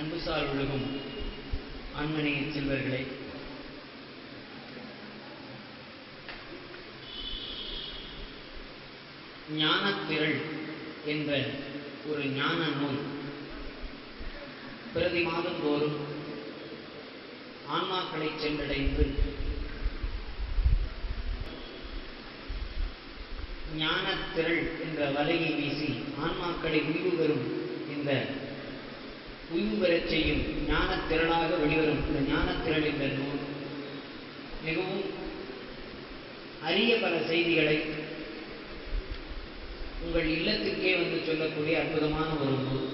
அன்புசால் உலகம். ஆண்மனை செல்வர்களே. ஞானத்திரள் என்ற ஒரு ஞான நூல். பிரதி மாதந்தோறும் ஆன்மாக்களை சென்றடைந்து ஞானத்திரள் என்ற வலையை வீசி ஆன்மாக்களை உயிர் பெறும் இந்த உய்வு செய்யும் ஞானத்திரளாக வெளிவரும். இந்த ஞானத்திரள் என்ற நூல் மிகவும் அரிய பல செய்திகளை உங்கள் இல்லத்துக்கே வந்து சொல்லக்கூடிய அற்புதமான ஒரு நூல்.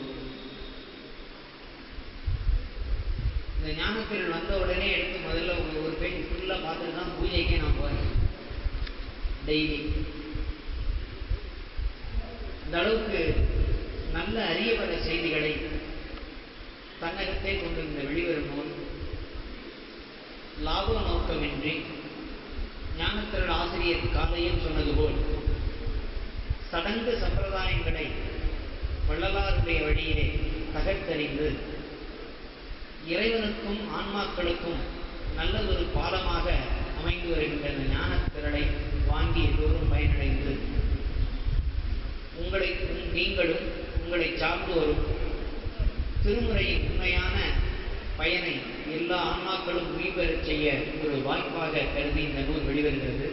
இந்த ஞானத்திரள் வந்த உடனே எடுத்து முதல்ல ஒரு ஒரு பெண் ஃபுல்லாக பார்த்துட்டு தான் பூஜைக்கே நான் போகிறேன் டெய்லி. இந்த அளவுக்கு நல்ல அரிய பல செய்திகளை தன்னகத்தை கொண்டு இந்த வெளிவரும் நூல் லாப நோக்கமின்றி ஞானத்திரள் ஆசிரியர் காலையில் சொன்னது போல் சடங்கு சம்பிரதாயங்களை வள்ளலாருடைய வழியிலே தகர்த்தறிந்து இறைவனுக்கும் ஆன்மாக்களுக்கும் நல்லதொரு பாலமாக அமைந்து வருகின்ற ஞானத்திரளை வாங்கி எல்லோரும் பயனடைந்து உங்களை நீங்களும் உங்களை சார்ந்தோரும் திருமுறையின் உண்மையான பயனை எல்லா ஆன்மாக்களும் உயிர்பெறச் செய்ய ஒரு வாய்ப்பாக கருதி இந்த நூல் வெளிவருகிறது.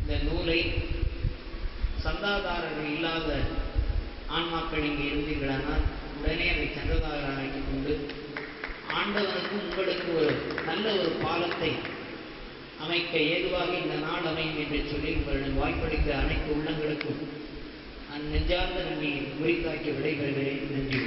இந்த நூலை சந்தாதாரர்கள் இல்லாத ஆன்மாக்கள் இங்கே இருந்தீர்களானால் உடனே அதை சந்தாதாரராக்கிக் கொண்டு ஆண்டவனுக்கும் உங்களுக்கு ஒரு நல்ல ஒரு பாலத்தை அமைக்க ஏதுவாக இந்த நாள் அமையும் என்று சொல்லி உங்களிடம் வாய்ப்பளித்த அனைத்து உள்ளங்களுக்கும் நான் நெஞ்சார்ந்த நன்றி குறித்தாக்கி விடைபெறுகிறேன். நன்றி.